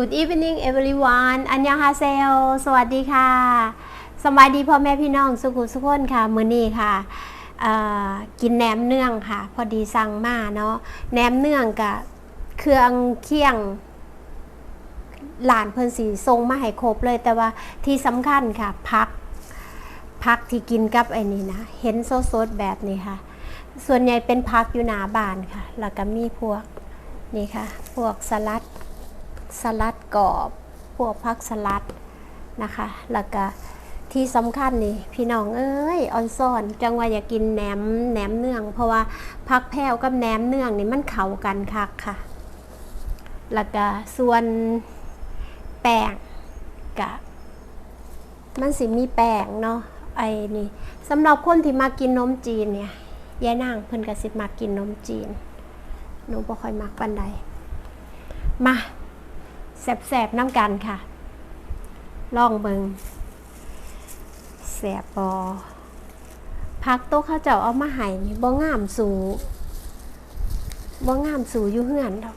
Good evening everyone อันยองฮาเซลสวัสดีค่ะสบายดีพ่อแม่พี่น้องสุขุสุขคนค่ะ มื้อนี้ค่ะ กินแหนมเนืองค่ะ พอดีสั่งมาเนาะ แหนมเนืองกับเครื่องเคี่ยงหลานเพิ่นสีทรงมาให้ครบเลยแต่ว่าที่สำคัญค่ะ พัก พักที่กินกับไอ้นี่นะ เห็นสดแบบนี้ค่ะ ส่วนใหญ่เป็นพักอยู่หนาบานค่ะ แล้วก็มีพวกนี่ค่ะ พวกสลัด สลัดกรอบ พวกพักสลัดนะคะ แล้วก็ที่สำคัญนี่พี่น้องเอ้ยออนซอนจังว่าอยากินแหนมแหนมเนือง เพราะว่าพักแพรวกับแหนมเนืองนี่มันเข้ากันคักค่ะ แล้วก็ส่วนแป้งกะมันสิมีแป้งเนาะไอ้นี่สำหรับคนที่มากินนมจีนเนี่ยยายนางเพิ่นก็สิมากินนมจีนหนูบ่ค่อยมักปานใดมา แสบๆน้ำกันค่ะลองเบิงแสบบอพักโต๊ะข้าวเจ้าเอามาให้นี่บ่งามสูบ่งามสูอยู่เฮือนดอก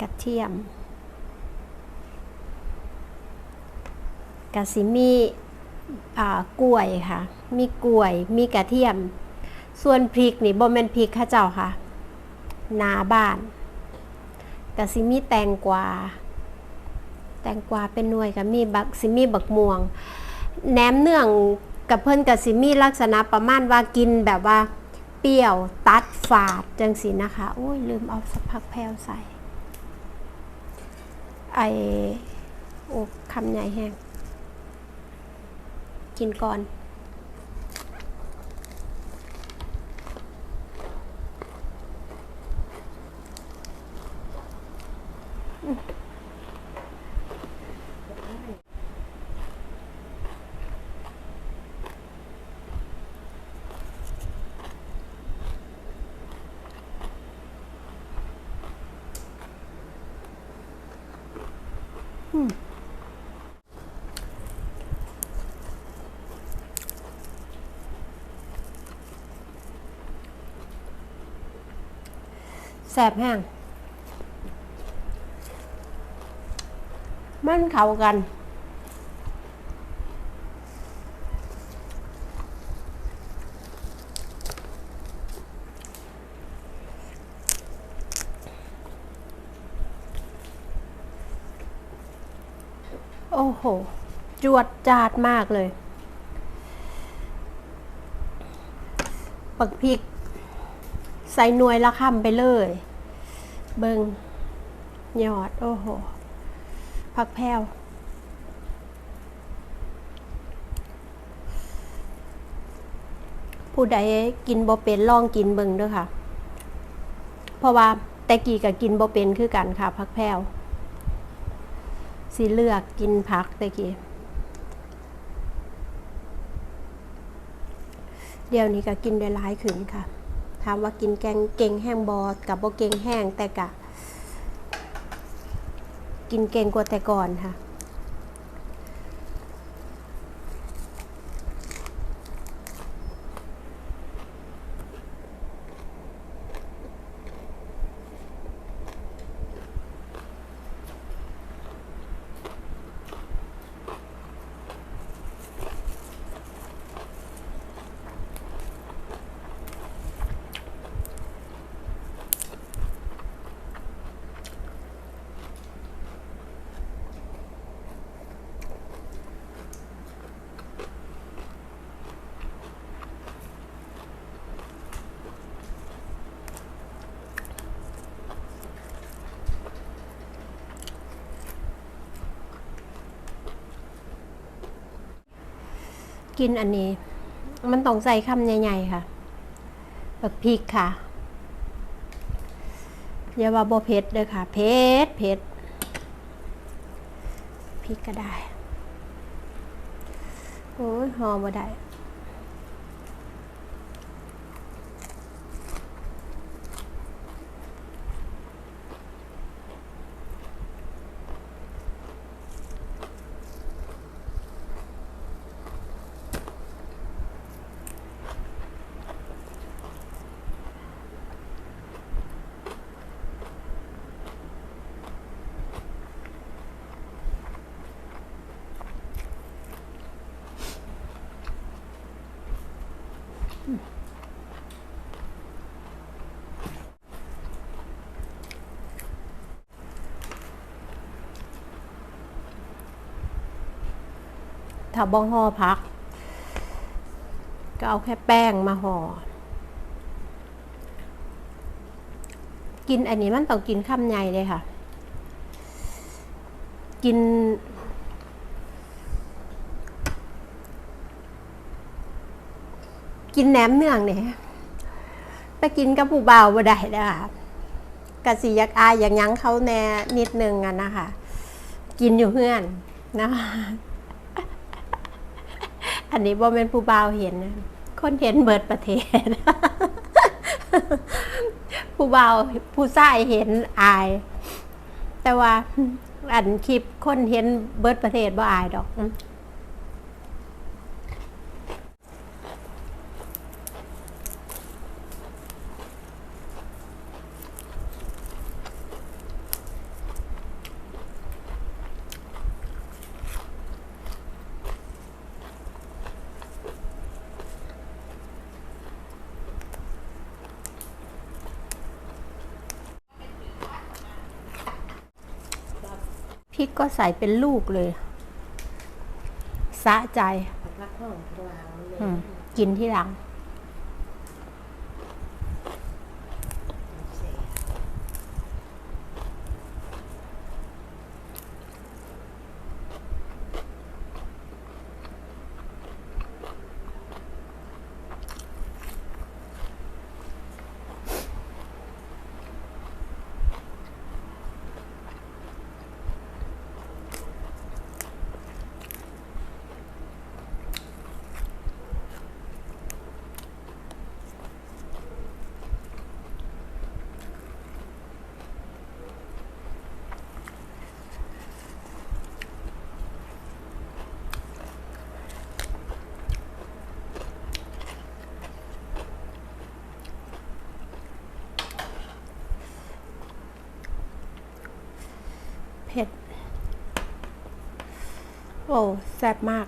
กระเทียมกะสิมีอ่ากล้วยค่ะ มีกล้วย มีกระเทียม ส่วนพริกนี่บ่แม่นพริกข้าเจ้าค่ะ นาบ้านกะสิมีแตงกวา แตงกวาเป็นหน่วยกับมีบักสิมีบักม่วง แหนมเนื่องกับเพิ่นกับสิมีลักษณะประมาณว่ากินแบบว่า เปรี้ยวตัดฝาดจังสินะคะโอ้ยลืมเอาสักพักแพวใส่ ไอโอ้คำใหญ่แห้งกินก่อน แสบแห้ง มันเข้ากัน โอ้โห จวดจาดมากเลย ปักพริก ใส่หน่วยละคำไปเลย เบิงยอด โอ้โห ผักแพรวผู้ใดกินบ่เป็นลองกินเบิงด้วยค่ะ เพราะว่าแต่กี้ก็กินบ่เป็นคือกันค่ะผักแพรวสิเลือกกินผักแต่กี้เดี๋ยวนี้ก็กินได้หลายขึ้นค่ะ ถามว่ากินแกงเก่งแห้งบอกับบ่เก่งแห้งแต่กะ กินเก่งกว่าแต่ก่อนค่ะ กินอันนี้ มันต้องใส่คำใหญ่ๆค่ะบักพริกค่ะอย่าว่าบ่เผ็ดเด้อค่ะ เผ็ดเผ็ดพริกก็ได้ โอ้ยหอมบ่ได้ ถ้าบ้องห่อพัก ก็เอาแค่แป้งมาห่อ กินอันนี้มันต้องกินคำใหญ่เลยค่ะ กิน กินแหนมเนืองเนี่ยไปกินกับผู้บ่าวบ่ได้นะคะกะสิยากอายอย่างยั้งเขาแน่นิดนึงอะนะคะ กินอยู่เพื่อนนะคะ อันนี้บ่เป็นผู้บ่าวเห็นนะคนเห็นเบิดประเทศ ผู้บ่าวผู้ชายเห็นอาย แต่ว่าอันคลิปคนเห็นเบิดประเทศบ่อายดอก พริกก็ใส่เป็นลูกเลยสะใจรักห้องกลางเลยอืมกินที่หลัง อ้แซ่บมาก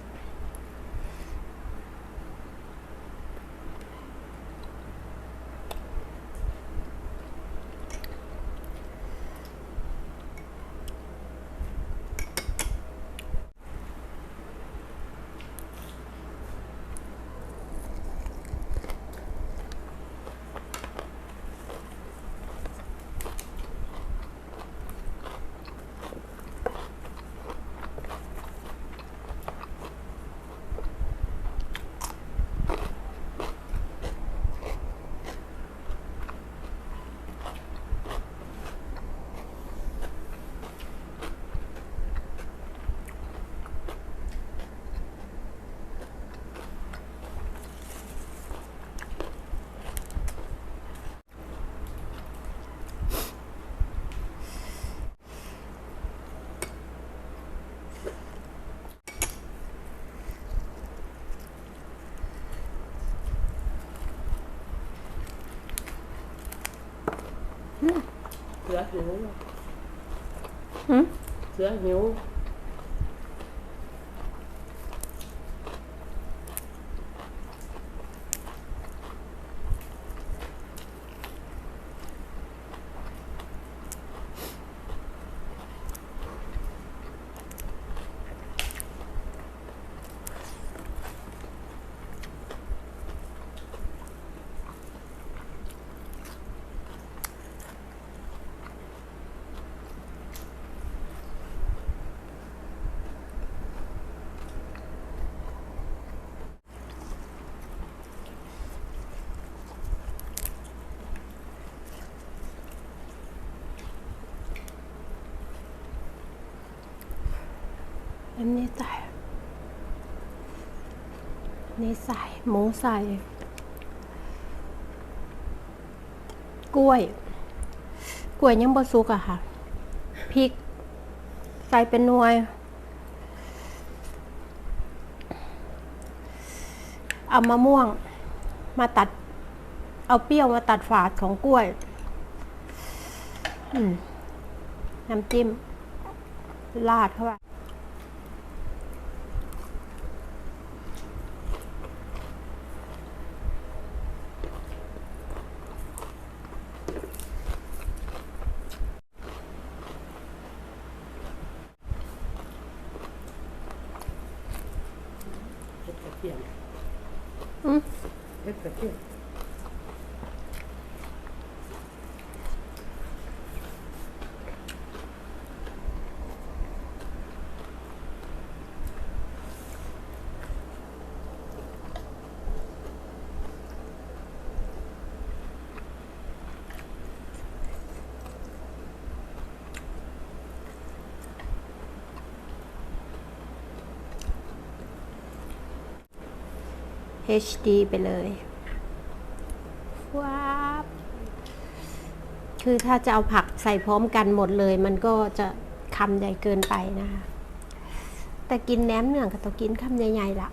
เสือหิวหืมเสือหิว นนี้ใส่ นี่ใส่ หมูใส่ กล้วย กล้วยยังบ่สุกอะค่ะ พริก ใส่เป็นหน่วย เอามะม่วง มาตัด เอาเปรี้ยวมาตัดฝาดของกล้วย น้ำจิ้ม ราดเข้าไป ทียมอืม เผ็ดกระเทียม HD ไปเลยว้าบคือถ้าจะเอาผักใส่พร้อมกันหมดเลย มันก็จะคำใหญ่เกินไปนะคะแต่กินแหนมเนืองก็ต้องกินคำใหญ่ๆละ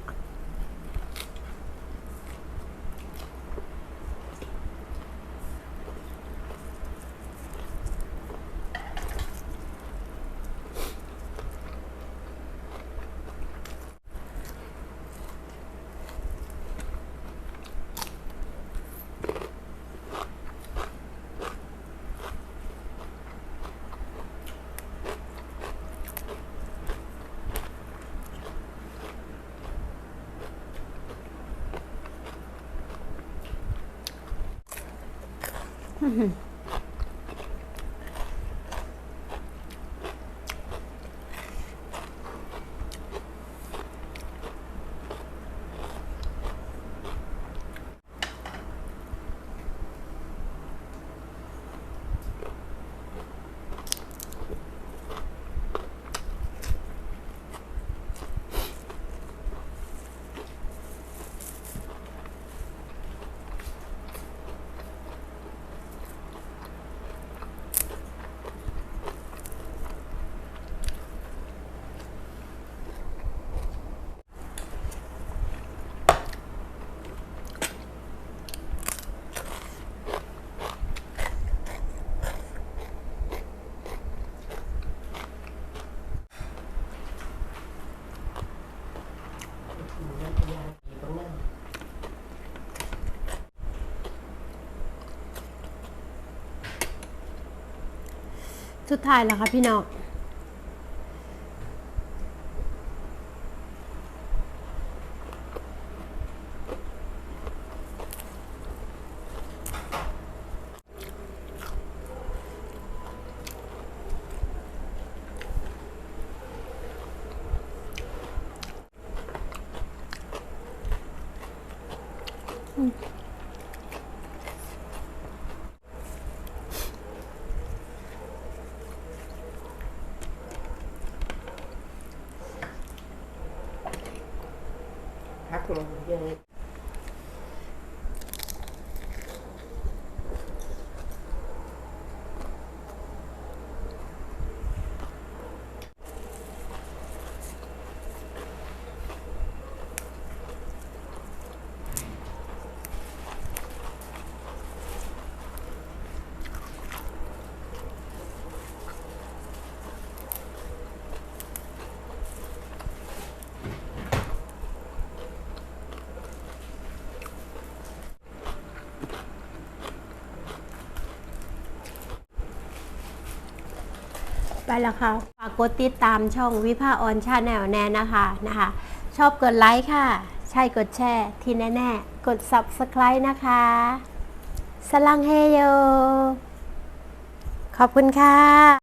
Mm-hmm. สุดท้ายแล้วค่ะพี่น้องพั กล แล้วค่ะฝากกดติดตามช่องวิภาออนชาแนลแน่นะคะนะคะ ชอบกดไลค์ค่ะ ใช่กดแชร์ที่แน่ๆ กด Subscribe นะคะ สลังเฮโย ขอบคุณค่ะ